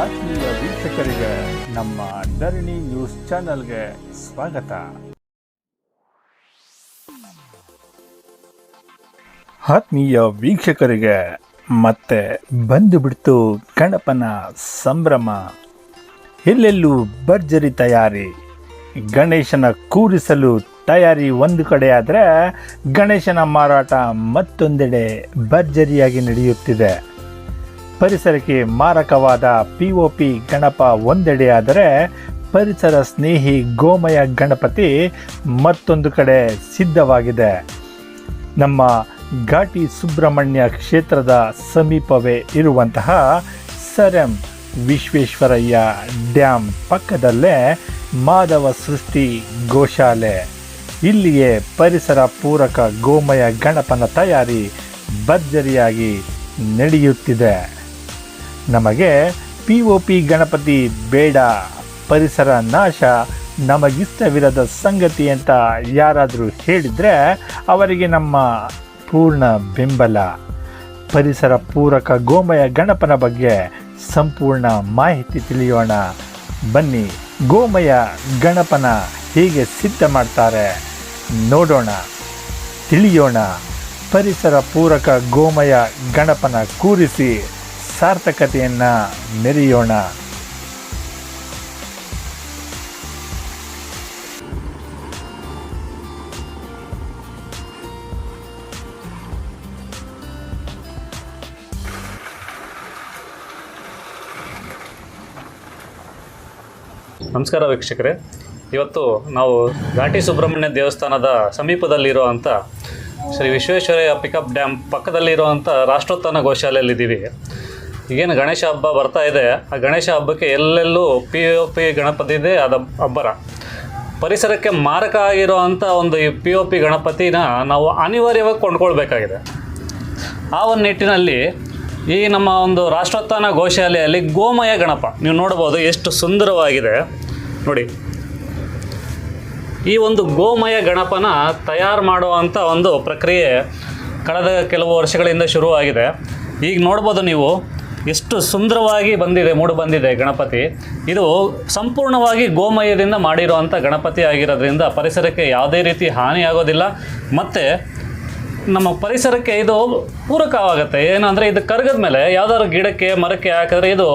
ಆತ್ಮೀಯ ವೀಕ್ಷಕರಿಗೆ ನಮ್ಮ ಧರಣಿ ನ್ಯೂಸ್ ಚಾನೆಲ್ಗೆ ಸ್ವಾಗತ. ಆತ್ಮೀಯ ವೀಕ್ಷಕರಿಗೆ ಮತ್ತೆ ಬಂದು ಬಿಡ್ತು ಗಣಪನ ಸಂಭ್ರಮ. ಎಲ್ಲೆಲ್ಲೂ ಭರ್ಜರಿ ತಯಾರಿ. ಗಣೇಶನ ಕೂರಿಸಲು ತಯಾರಿ ಒಂದು ಕಡೆ ಆದರೆ ಗಣೇಶನ ಮಾರಾಟ ಮತ್ತೊಂದೆಡೆ ಭರ್ಜರಿಯಾಗಿ ನಡೆಯುತ್ತಿದೆ. ಪರಿಸರಕ್ಕೆ ಮಾರಕವಾದ ಪಿ ಒ ಪಿ ಗಣಪ ಒಂದೆಡೆಯಾದರೆ ಪರಿಸರ ಸ್ನೇಹಿ ಗೋಮಯ ಗಣಪತಿ ಮತ್ತೊಂದು ಕಡೆ ಸಿದ್ಧವಾಗಿದೆ. ನಮ್ಮ ಘಾಟಿ ಸುಬ್ರಹ್ಮಣ್ಯ ಕ್ಷೇತ್ರದ ಸಮೀಪವೇ ಇರುವಂತಹ ಸರಂ ವಿಶ್ವೇಶ್ವರಯ್ಯ ಡ್ಯಾಮ್ ಪಕ್ಕದಲ್ಲೇ ಮಾಧವ ಸೃಷ್ಟಿ ಗೋಶಾಲೆ. ಇಲ್ಲಿಯೇ ಪರಿಸರ ಪೂರಕ ಗೋಮಯ ಗಣಪನ ತಯಾರಿ ಭರ್ಜರಿಯಾಗಿ ನಡೆಯುತ್ತಿದೆ. ನಮಗೆ ಪಿ ಒ ಪಿ ಗಣಪತಿ ಬೇಡ, ಪರಿಸರ ನಾಶ ನಮಗಿಷ್ಟವಿರದ ಸಂಗತಿ ಅಂತ ಯಾರಾದರೂ ಹೇಳಿದರೆ ಅವರಿಗೆ ನಮ್ಮ ಪೂರ್ಣ ಬೆಂಬಲ. ಪರಿಸರ ಪೂರಕ ಗೋಮಯ ಗಣಪನ ಬಗ್ಗೆ ಸಂಪೂರ್ಣ ಮಾಹಿತಿ ತಿಳಿಯೋಣ. ಬನ್ನಿ, ಗೋಮಯ ಗಣಪನ ಹೇಗೆ ಸಿದ್ಧ ಮಾಡ್ತಾರೆ ನೋಡೋಣ. ತಿಳಿಯೋಣ. ಪರಿಸರ ಪೂರಕ ಗೋಮಯ ಗಣಪನ ಕೂರಿಸಿ. ಸಾರ್ಥಕತೆಯನ್ನು ಮೆರೆಯೋಣ. ನಮಸ್ಕಾರ ವೀಕ್ಷಕರೇ. ಇವತ್ತು ನಾವು ಘಾಟಿ ಸುಬ್ರಹ್ಮಣ್ಯ ದೇವಸ್ಥಾನದ ಸಮೀಪದಲ್ಲಿರುವಂಥ ಶ್ರೀ ವಿಶ್ವೇಶ್ವರಯ್ಯ ಪಿಕಪ್ ಡ್ಯಾಮ್ ಪಕ್ಕದಲ್ಲಿರುವಂಥ ರಾಷ್ಟ್ರೋತ್ಥಾನ ಗೋಶಾಲೆಯಲ್ಲಿದ್ದೀವಿ. ಈಗೇನು ಗಣೇಶ ಹಬ್ಬ ಬರ್ತಾ ಇದೆ, ಆ ಗಣೇಶ ಹಬ್ಬಕ್ಕೆ ಎಲ್ಲೆಲ್ಲೂ ಪಿ ಒ ಪಿ ಗಣಪತಿ ಇದೆ ಅದು ಅಬ್ಬರ. ಪರಿಸರಕ್ಕೆ ಮಾರಕ ಆಗಿರುವಂಥ ಒಂದು ಈ ಪಿ ಒ ಪಿ ಗಣಪತಿನ ನಾವು ಅನಿವಾರ್ಯವಾಗಿ ಕೊಂಡ್ಕೊಳ್ಬೇಕಾಗಿದೆ. ಆ ಒಂದು ನಿಟ್ಟಿನಲ್ಲಿ ಈ ನಮ್ಮ ಒಂದು ರಾಷ್ಟ್ರೋತ್ಥಾನ ಗೋಶಾಲೆಯಲ್ಲಿ ಗೋಮಯ ಗಣಪ, ನೀವು ನೋಡ್ಬೋದು ಎಷ್ಟು ಸುಂದರವಾಗಿದೆ. ನೋಡಿ. ಈ ಒಂದು ಗೋಮಯ ಗಣಪನ ತಯಾರು ಮಾಡುವಂಥ ಒಂದು ಪ್ರಕ್ರಿಯೆ ಕಳೆದ ಕೆಲವು ವರ್ಷಗಳಿಂದ ಶುರುವಾಗಿದೆ. ಈಗ ನೋಡ್ಬೋದು ನೀವು ಎಷ್ಟು ಸುಂದರವಾಗಿ ಬಂದಿದೆ, ಮೂಡು ಬಂದಿದೆ ಗಣಪತಿ. ಇದು ಸಂಪೂರ್ಣವಾಗಿ ಗೋಮಯದಿಂದ ಮಾಡಿರುವಂಥ ಗಣಪತಿ ಆಗಿರೋದ್ರಿಂದ ಪರಿಸರಕ್ಕೆ ಯಾವುದೇ ರೀತಿ ಹಾನಿಯಾಗೋದಿಲ್ಲ ಮತ್ತು ನಮ್ಮ ಪರಿಸರಕ್ಕೆ ಇದು ಪೂರಕವಾಗುತ್ತೆ. ಏನಂದರೆ ಇದು ಕರಗದ ಮೇಲೆ ಯಾವ್ದಾದ್ರು ಗಿಡಕ್ಕೆ, ಮರಕ್ಕೆ ಹಾಕಿದ್ರೆ ಇದು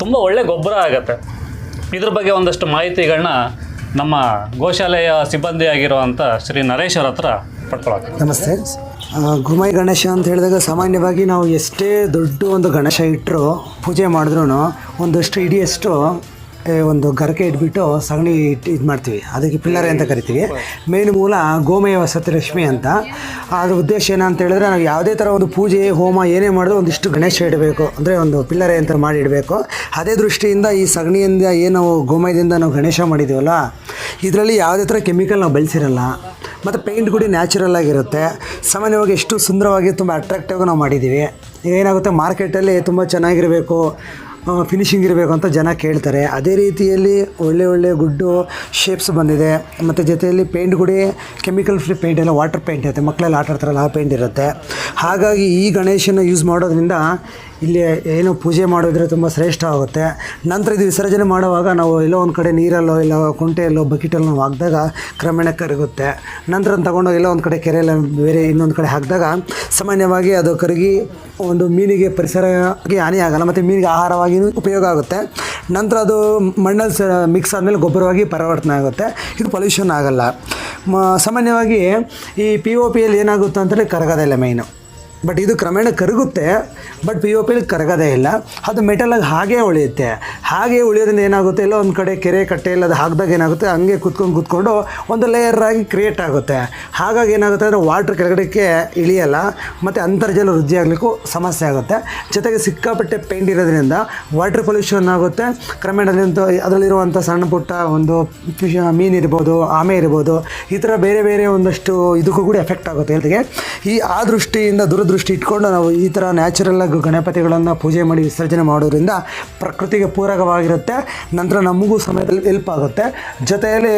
ತುಂಬ ಒಳ್ಳೆ ಗೊಬ್ಬರ ಆಗುತ್ತೆ. ಇದ್ರ ಬಗ್ಗೆ ಒಂದಷ್ಟು ಮಾಹಿತಿಗಳನ್ನ ನಮ್ಮ ಗೋಶಾಲೆಯ ಸಿಬ್ಬಂದಿ ಆಗಿರುವಂಥ ಶ್ರೀ ನರೇಶ್ ಅವ್ರ ಹತ್ರ ಪಡ್ಕೊಳಕ್ಕೆ. ನಮಸ್ತೆ. ಗುಮೈ ಗಣೇಶ ಅಂತ ಹೇಳಿದಾಗ ಸಾಮಾನ್ಯವಾಗಿ ನಾವು ಎಷ್ಟೇ ದೊಡ್ಡ ಒಂದು ಗಣೇಶ ಇಟ್ಟರು ಪೂಜೆ ಮಾಡಿದ್ರೂ ಒಂದಷ್ಟು ಇಡಿಯಷ್ಟು ಒಂದು ಗರಕೆ ಇಟ್ಬಿಟ್ಟು ಸಗಣಿ ಇಟ್ಟು ಇದು ಮಾಡ್ತೀವಿ. ಅದಕ್ಕೆ ಪಿಲ್ಲರೆ ಅಂತ ಕರಿತೀವಿ. ಮೇನ್ ಮೂಲ ಗೋಮಯ ಸತ್ಯಲಕ್ಷ್ಮಿ ಅಂತ. ಅದ್ರ ಉದ್ದೇಶ ಏನಂತ ಹೇಳಿದ್ರೆ ನಾವು ಯಾವುದೇ ಥರ ಒಂದು ಪೂಜೆ, ಹೋಮ ಏನೇ ಮಾಡಿದ್ರು ಒಂದಿಷ್ಟು ಗಣೇಶ ಇಡಬೇಕು. ಅಂದರೆ ಒಂದು ಪಿಲ್ಲರೆ ಅಂತ ಮಾಡಿ ಇಡಬೇಕು. ಅದೇ ದೃಷ್ಟಿಯಿಂದ ಈ ಸಗಣಿಯಿಂದ ಏನು ಗೋಮಯದಿಂದ ನಾವು ಗಣೇಶ ಮಾಡಿದ್ದೀವಲ್ಲ ಇದರಲ್ಲಿ ಯಾವುದೇ ಥರ ಕೆಮಿಕಲ್ ನಾವು ಬಳಸಿರಲ್ಲ. ಮತ್ತು ಪೇಂಟ್ ಕೂಡ ನ್ಯಾಚುರಲ್ ಆಗಿರುತ್ತೆ. ಸಾಮಾನ್ಯವಾಗಿ ಎಷ್ಟು ಸುಂದರವಾಗಿ, ತುಂಬ ಅಟ್ರಾಕ್ಟಿವ್ ನಾವು ಮಾಡಿದ್ದೀವಿ ಏನಾಗುತ್ತೆ, ಮಾರ್ಕೆಟಲ್ಲಿ ತುಂಬ ಚೆನ್ನಾಗಿರಬೇಕು. ಫಿನಿಶಿಂಗ್ ಇರಬೇಕು ಅಂತ ಜನ ಕೇಳ್ತಾರೆ. ಅದೇ ರೀತಿಯಲ್ಲಿ ಒಳ್ಳೆ ಒಳ್ಳೆ ಗುಡ್ಡು ಶೇಪ್ಸ್ ಬಂದಿದೆ. ಮತ್ತು ಜೊತೆಯಲ್ಲಿ ಪೇಂಟ್ ಕೂಡ ಕೆಮಿಕಲ್ ಫ್ರೀ ಪೇಂಟ್ ಎಲ್ಲ ವಾಟರ್ ಪೇಂಟ್ ಇರುತ್ತೆ. ಮಕ್ಕಳೆಲ್ಲ ಆಟ ಆಡ್ತಾರಲ್ಲ, ಆ ಪೇಂಟ್ ಇರುತ್ತೆ. ಹಾಗಾಗಿ ಈ ಗಣೇಶನ ಯೂಸ್ ಮಾಡೋದ್ರಿಂದ ಇಲ್ಲಿ ಏನು ಪೂಜೆ ಮಾಡೋದ್ರೆ ತುಂಬ ಶ್ರೇಷ್ಠ ಆಗುತ್ತೆ. ನಂತರ ಇದು ವಿಸರ್ಜನೆ ಮಾಡುವಾಗ ನಾವು ಎಲ್ಲೋ ಒಂದು ಕಡೆ ನೀರಲ್ಲೋ ಇಲ್ಲ ಕುಂಟೆಯಲ್ಲೋ ಬಕೆಟಲ್ಲೋ ನಾವು ಹಾಕಿದಾಗ ಕ್ರಮೇಣ ಕರಗುತ್ತೆ. ನಂತರ ತಗೊಂಡು ತಗೊಂಡೋಗಿ ಎಲ್ಲೋ ಒಂದು ಕಡೆ ಕೆರೆಯಲ್ಲ ಬೇರೆ ಇನ್ನೊಂದು ಕಡೆ ಹಾಕಿದಾಗ ಸಾಮಾನ್ಯವಾಗಿ ಅದು ಕರಗಿ ಒಂದು ಮೀನಿಗೆ ಪರಿಸರಕ್ಕೆ ಹಾನಿ ಆಗಲ್ಲ ಮತ್ತು ಮೀನಿಗೆ ಆಹಾರವಾಗಿ ಉಪಯೋಗ ಆಗುತ್ತೆ. ನಂತರ ಅದು ಮಣ್ಣಲ್ಲಿ ಮಿಕ್ಸ್ ಆದಮೇಲೆ ಗೊಬ್ಬರವಾಗಿ ಪರಿವರ್ತನೆ ಆಗುತ್ತೆ. ಇದು ಪೊಲ್ಯೂಷನ್ ಆಗಲ್ಲ. ಮ, ಸಾಮಾನ್ಯವಾಗಿ ಈ ಪಿ ಓ ಪಿಯಲ್ಲಿ ಏನಾಗುತ್ತೆ ಅಂತಂದರೆ ಕರಗೋದಿಲ್ಲ ಮೈನು. ಬಟ್ ಇದು ಕ್ರಮೇಣ ಕರಗುತ್ತೆ ಬಟ್ ಪಿ ಒ ಪಿಲಿ ಕರಗೋದೇ ಇಲ್ಲ. ಅದು ಮೆಟಲಾಗಿ ಹಾಗೇ ಉಳಿಯುತ್ತೆ. ಹಾಗೆ ಉಳಿಯೋದ್ರಿಂದ ಏನಾಗುತ್ತೆ? ಎಲ್ಲ ಒಂದು ಕಡೆ ಕೆರೆ ಕಟ್ಟೆ ಎಲ್ಲ ಅದು ಹಾಕಿದಾಗ ಏನಾಗುತ್ತೆ? ಹಂಗೆ ಕುತ್ಕೊಂಡು ಕುತ್ಕೊಂಡು ಒಂದು ಲೇಯರ್ ಆಗಿ ಕ್ರಿಯೇಟ್ ಆಗುತ್ತೆ. ಹಾಗಾಗಿ ಏನಾಗುತ್ತೆ ಅಂದರೆ ವಾಟ್ರ್ ಕೆಳಗಡೆಗೆ ಇಳಿಯಲ್ಲ, ಮತ್ತು ಅಂತರ್ಜಲ ವೃದ್ಧಿ ಆಗಲಿಕ್ಕೂ ಸಮಸ್ಯೆ ಆಗುತ್ತೆ. ಜೊತೆಗೆ ಸಿಕ್ಕಾಪಟ್ಟೆ ಪೇಂಟ್ ಇರೋದ್ರಿಂದ ವಾಟ್ರ್ ಪೊಲ್ಯೂಷನ್ ಆಗುತ್ತೆ ಕ್ರಮೇಣ ಅದರಲ್ಲಿರುವಂಥ ಸಣ್ಣ ಪುಟ್ಟ ಒಂದು ಮೀನು ಇರ್ಬೋದು, ಆಮೆ ಇರ್ಬೋದು, ಈ ಥರ ಬೇರೆ ಬೇರೆ ಒಂದಷ್ಟು ಇದಕ್ಕೂ ಕೂಡ ಎಫೆಕ್ಟ್ ಆಗುತ್ತೆ. ಹೆಲ್ತ್ಗೆ ಈ ಆ ದೃಷ್ಟಿಯಿಂದ ದೂರದೃಷ್ಟಿ ಇಟ್ಕೊಂಡು ನಾವು ಈ ಥರ ನ್ಯಾಚುರಲ್ ಆಗಿ ಗಣಪತಿಗಳನ್ನು ಪೂಜೆ ಮಾಡಿ ವಿಸರ್ಜನೆ ಮಾಡೋದ್ರಿಂದ ಪ್ರಕೃತಿಗೆ ಪೂರಕವಾಗಿರುತ್ತೆ. ನಂತರ ನಮಗೂ ಸಮಯದಲ್ಲಿ ಹೆಲ್ಪ್ ಆಗುತ್ತೆ. ಜೊತೆಯಲ್ಲಿ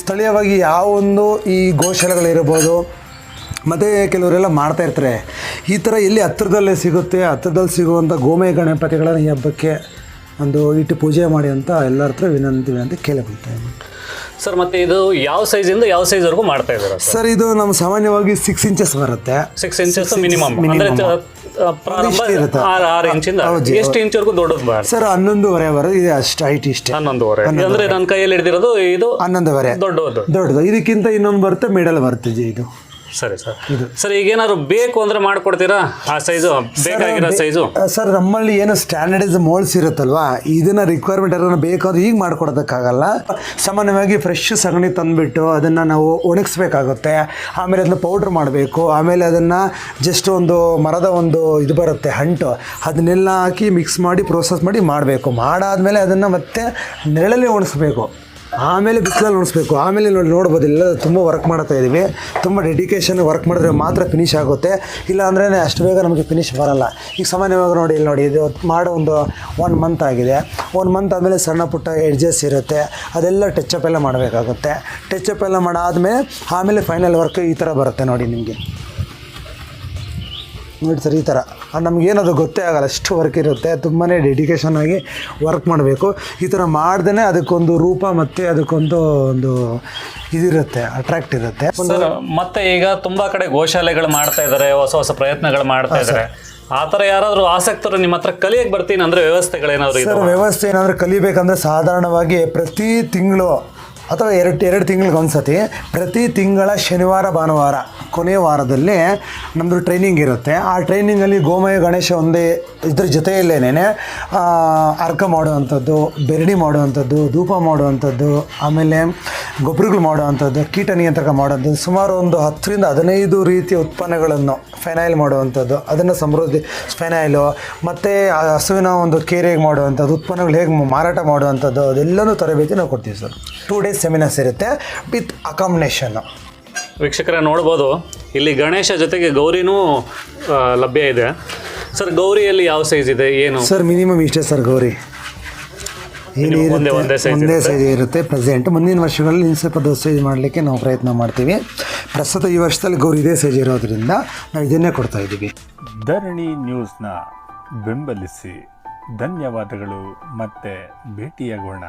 ಸ್ಥಳೀಯವಾಗಿ ಯಾವ ಒಂದು ಈ ಗೋಶಾಲೆಗಳಿರ್ಬೋದು, ಮತ್ತು ಕೆಲವರೆಲ್ಲ ಮಾಡ್ತಾ ಇರ್ತಾರೆ. ಈ ಥರ ಎಲ್ಲಿ ಹತ್ತಿರದಲ್ಲೇ ಸಿಗುತ್ತೆ, ಹತ್ತಿರದಲ್ಲಿ ಸಿಗುವಂಥ ಗೋಮಯ ಗಣಪತಿಗಳನ್ನು ಈ ಹಬ್ಬಕ್ಕೆ ಒಂದು ಇಟ್ಟು ಪೂಜೆ ಮಾಡಿ ಅಂತ ಎಲ್ಲರ ಹತ್ರ ವಿನಂತಿ ವಿನಂತಿ ಕೇಳಿಬಿಡ್ತೇವೆ ಸರ್ ಮತ್ತೆ ಇದು ಯಾವ ಇಂದ ಯಾವ ಸೈಜ್ವರೆಗೂ ಮಾಡ್ತಾ ಇದ್ದಾರೆ ಸರ್? ಇದು ನಮ್ಮ ಸಾಮಾನ್ಯವಾಗಿ ಸಿಕ್ಸ್ ಇಂಚಸ್ ಬರುತ್ತೆ. ಸಿಕ್ಸ್ ಇಂಚಸ್ ಮಿನಿಮಮ್ ಅಂದ್ರೆ ಪ್ರಾರಂಭ ಇರುತ್ತೆ. ಆರು ಆರು ಇಂಚಿಂದ ಹೌದು. ಎಷ್ಟು ಇಂಚ್ವರೆಗೂ ದೊಡ್ಡದು ಸರ್ ಹನ್ನೊಂದುವರೆ ಬರೋದು ಇದೆ ಅಷ್ಟು ಹೈಟ್ ಇಷ್ಟೇ. ಹನ್ನೊಂದುವರೆ. ಅಂದ್ರೆ ನನ್ನ ಕೈಯಲ್ಲಿ ಹಿಡಿದಿರೋದು ಇದು ಹನ್ನೊಂದುವರೆ. ದೊಡ್ಡದು. ದೊಡ್ಡದು. ಇದಕ್ಕಿಂತ ಇನ್ನೊಂದು ಬರುತ್ತೆ ಮಿಡಲ್ ಬರುತ್ತೆ ಜಿ ಇದು. ಸರಿ ಸರ್. ಇದು. ಸರ್ ಈಗೇನಾದ್ರು ಬೇಕು ಅಂದ್ರೆ ಮಾಡ್ಕೊಡ್ತೀರಾ? ಆ ಸೈಜು ಬೇಕಾಗಿರೋ ಸೈಜು ಸರ್ ನಮ್ಮಲ್ಲಿ ಏನು ಸ್ಟ್ಯಾಂಡರ್ಡೈಸ್ ಮೋಲ್ಸ್ ಇರುತ್ತಲ್ವಾ? ಇದನ್ನ ರಿಕ್ವೈರ್ಮೆಂಟ್ ಏನಾದ್ರು ಬೇಕಾದ್ರೂ ಈಗ ಮಾಡ್ಕೊಡೋದಕ್ಕಾಗಲ್ಲ. ಸಾಮಾನ್ಯವಾಗಿ ಫ್ರೆಶ್ ಸಗಣಿ ತಂದುಬಿಟ್ಟು ಅದನ್ನು ನಾವು ಒಣಗಿಸ್ಬೇಕಾಗುತ್ತೆ. ಆಮೇಲೆ ಅದನ್ನ ಪೌಡ್ರ್ ಮಾಡಬೇಕು. ಆಮೇಲೆ ಅದನ್ನು ಜಸ್ಟ್ ಒಂದು ಮರದ ಒಂದು ಇದು ಬರುತ್ತೆ ಹಂಟು. ಅದನ್ನೆಲ್ಲ ಹಾಕಿ ಮಿಕ್ಸ್ ಮಾಡಿ ಪ್ರೋಸೆಸ್ ಮಾಡಿ ಮಾಡಬೇಕು. ಮಾಡಾದ್ಮೇಲೆ ಅದನ್ನು ಮತ್ತೆ ನೆರಳಲ್ಲಿ ಒಣಗಿಸ್ಬೇಕು. ಆಮೇಲೆ ಬಿಸಿಲಲ್ಲಿ ಉಣಿಸ್ಬೇಕು ಆಮೇಲೆ ನೋಡಿ ನೋಡ್ಬೋದು. ಇಲ್ಲ ತುಂಬ ವರ್ಕ್ ಮಾಡ್ತಾ ಇದ್ದೀವಿ ತುಂಬ ಡೆಡಿಕೇಶನ್ ವರ್ಕ್ ಮಾಡಿದ್ರೆ ಮಾತ್ರ ಫಿನಿಶ್ ಆಗುತ್ತೆ. ಇಲ್ಲ ಅಂದ್ರೆ ಅಷ್ಟು ಬೇಗ ನಮಗೆ ಫಿನಿಶ್ ಬರಲ್ಲ. ಈಗ ಸಾಮಾನ್ಯವಾಗಿ ನೋಡಿ, ಇಲ್ಲಿ ನೋಡಿ, ಇದು ಮಾಡೋ ಒಂದು ಒನ್ ಮಂತ್ ಆಗಿದೆ. ಒನ್ ಮಂತ್ ಆದಮೇಲೆ ಸಣ್ಣ ಪುಟ್ಟ ಎಡ್ಜಸ್ ಇರುತ್ತೆ. ಅದೆಲ್ಲ ಟಚಪ್ ಎಲ್ಲ ಮಾಡಬೇಕಾಗುತ್ತೆ. ಟಚಪ್ ಎಲ್ಲ ಮಾಡಾದ್ಮೇಲೆ ಆಮೇಲೆ ಫೈನಲ್ ವರ್ಕ್ ಈ ಥರ ಬರುತ್ತೆ ನೋಡಿ ನಿಮಗೆ. ನೋಡಿ ಸರ್ ಈ ಥರ. ನಮಗೇನದು ಗೊತ್ತೇ ಆಗಲ್ಲ ಅಷ್ಟು ವರ್ಕ್ ಇರುತ್ತೆ. ತುಂಬಾ ಡೆಡಿಕೇಶನ್ ಆಗಿ ವರ್ಕ್ ಮಾಡಬೇಕು. ಈ ಥರ ಮಾಡ್ದೇ ಅದಕ್ಕೊಂದು ರೂಪ ಮತ್ತು ಅದಕ್ಕೊಂದು ಒಂದು ಇದಿರುತ್ತೆ ಅಟ್ರಾಕ್ಟ್ ಇರುತ್ತೆ. ಮತ್ತೆ ಈಗ ತುಂಬ ಕಡೆ ಗೋಶಾಲೆಗಳು ಮಾಡ್ತಾ ಇದ್ದಾರೆ ಹೊಸ ಹೊಸ ಪ್ರಯತ್ನಗಳು ಮಾಡ್ತಾ ಇದ್ದಾರೆ ಆ ಥರ ಯಾರಾದರೂ ಆಸಕ್ತರು ನಿಮ್ಮ ಹತ್ರ ಕಲಿಯಕ್ಕೆ ಬರ್ತೀನಿ ಅಂದರೆ ವ್ಯವಸ್ಥೆಗಳೇನಾದರೂ ವ್ಯವಸ್ಥೆ ಏನಾದರೂ ಕಲಿಬೇಕಂದ್ರೆ ಸಾಧಾರಣವಾಗಿ ಪ್ರತಿ ತಿಂಗಳು ಅಥವಾ ಎರಡು ಎರಡು ತಿಂಗಳಿಗೆ ಒಂದ್ಸತಿ. ಪ್ರತಿ ತಿಂಗಳ ಶನಿವಾರ, ಭಾನುವಾರ ಕೊನೆಯ ವಾರದಲ್ಲಿ ನಮ್ಮದು ಟ್ರೈನಿಂಗ್ ಇರುತ್ತೆ. ಆ ಟ್ರೈನಿಂಗಲ್ಲಿ ಗೋಮಯ, ಗಣೇಶ ಒಂದೇ ಇದ್ರ ಜೊತೆಯಲ್ಲೇನೆ ಅರ್ಕ ಮಾಡುವಂಥದ್ದು, ಬೆರಡಿ ಮಾಡುವಂಥದ್ದು, ಧೂಪ ಮಾಡುವಂಥದ್ದು, ಆಮೇಲೆ ಗೊಬ್ಬರಗಳು ಮಾಡುವಂಥದ್ದು, ಕೀಟ ನಿಯಂತ್ರಕ ಮಾಡುವಂಥದ್ದು, ಸುಮಾರು ಒಂದು ಹತ್ತರಿಂದ ಹದಿನೈದು ರೀತಿಯ ಉತ್ಪನ್ನಗಳನ್ನು ಫೆನೈಲ್ ಮಾಡುವಂಥದ್ದು. ಅದನ್ನು ಸಮೃದ್ಧಿ ಫೆನೈಲು ಮತ್ತು ಹಸುವಿನ ಒಂದು ಕೇರ್ ಹೇಗೆ ಮಾಡುವಂಥದ್ದು, ಉತ್ಪನ್ನಗಳು ಹೇಗೆ ಮಾರಾಟ ಮಾಡುವಂಥದ್ದು, ಅದೆಲ್ಲನೂ ತರಬೇತಿ ನಾವು ಕೊಡ್ತೀವಿ ಸರ್. ಟೂ ಡೇಸ್ ಸೆಮಿನಾರ್ಸ್ ಇರುತ್ತೆ ವಿತ್ ಅಕಾಮಿಡೇಷನ್ನು ವೀಕ್ಷಕರೇ ನೋಡ್ಬೋದು ಇಲ್ಲಿ ಗಣೇಶ ಜೊತೆಗೆ ಗೌರಿನೂ ಲಭ್ಯ ಇದೆ. ಸರ್ ಗೌರಿಯಲ್ಲಿ ಯಾವ ಸೈಜ್ ಇದೆ ಏನು? ಸರ್ ಮಿನಿಮಮ್ ಇಷ್ಟೇ ಸರ್ ಗೌರಿ. ಒಂದೇ- ಒಂದೇ. ಸೈಜ್ ಇರುತ್ತೆ. ಪ್ರೆಸೆಂಟ್ ಮುಂದಿನ ವರ್ಷಗಳಲ್ಲಿ ಇನ್ನು ಸ್ವಲ್ಪ ದೊಡ್ಡ ಸೈಜ್ ಮಾಡಲಿಕ್ಕೆ ನಾವು ಪ್ರಯತ್ನ ಮಾಡ್ತೀವಿ. ಪ್ರಸ್ತುತ ಈ ವರ್ಷದಲ್ಲಿ ಗೌರಿ ಇದೇ ಸೈಜ್ ಇರೋದ್ರಿಂದ ನಾವು ಇದನ್ನೇ ಕೊಡ್ತಾ ಇದ್ದೀವಿ. ಧರಣಿ ನ್ಯೂಸ್ನ ಬೆಂಬಲಿಸಿ ಧನ್ಯವಾದಗಳು ಮತ್ತೆ ಭೇಟಿಯಾಗೋಣ.